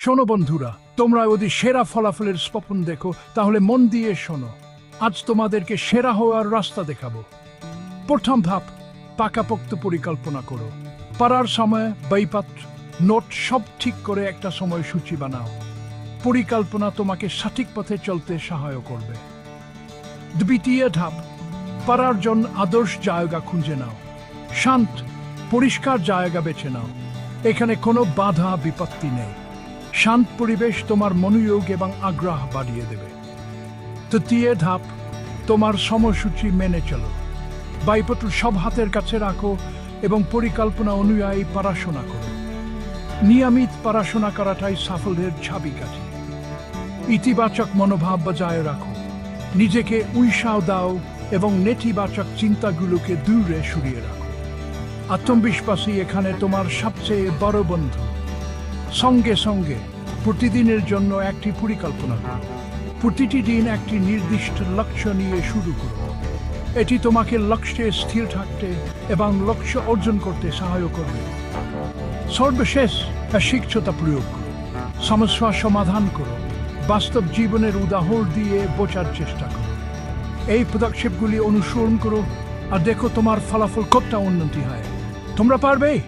শোনো বন্ধুরা, তোমরা যদি সেরা ফলাফলের স্বপ্ন দেখো, তাহলে মন দিয়ে শোনো। আজ তোমাদেরকে সেরা হওয়ার রাস্তা দেখাবো। প্রথম ধাপ, পাকাপোক্ত পরিকল্পনা করো। পারার সময় বইপত্র, নোট সব ঠিক করে একটা সময় সূচি বানাও। পরিকল্পনা তোমাকে সঠিক পথে চলতে সহায় করবে। দ্বিতীয় ধাপ, পারার জন্য আদর্শ জায়গা খুঁজে নাও। শান্ত, পরিষ্কার জায়গা বেছে নাও। এখানে কোনো বাধা বিপত্তি নেই। শান্ত পরিবেশ তোমার মনোযোগ এবং আগ্রহ বাড়িয়ে দেবে। তৃতীয় ধাপ, তোমার সময়সূচি মেনে চলো। বাইপত্র সব হাতের কাছে রাখো এবং পরিকল্পনা অনুযায়ী পড়াশোনা করো। নিয়মিত পড়াশোনা করাটাই সাফল্যের ছাবিকাঠি ইতিবাচক মনোভাব বজায় রাখো। নিজেকে উৎসাহ দাও এবং নেতিবাচক চিন্তাগুলোকে দূরে সরিয়ে রাখো। আত্মবিশ্বাসী এখানে তোমার সবচেয়ে বড় বন্ধু। সঙ্গে সঙ্গে প্রতিদিনের জন্য একটি পরিকল্পনা করো প্রতিটি দিন একটি নির্দিষ্ট লক্ষ্য নিয়ে শুরু করো এটি তোমাকে লক্ষ্যে স্থির থাকতে এবং লক্ষ্য অর্জন করতে সহায় করবে। সর্বশেষ শিক্ষতা প্রয়োগ করো। সমস্যা সমাধান করো। বাস্তব জীবনের উদাহরণ দিয়ে বোঝার চেষ্টা করো। এই পদক্ষেপগুলি অনুসরণ করো আর দেখো তোমার ফলাফল কতটা উন্নতি হয়। তোমরা পারবে?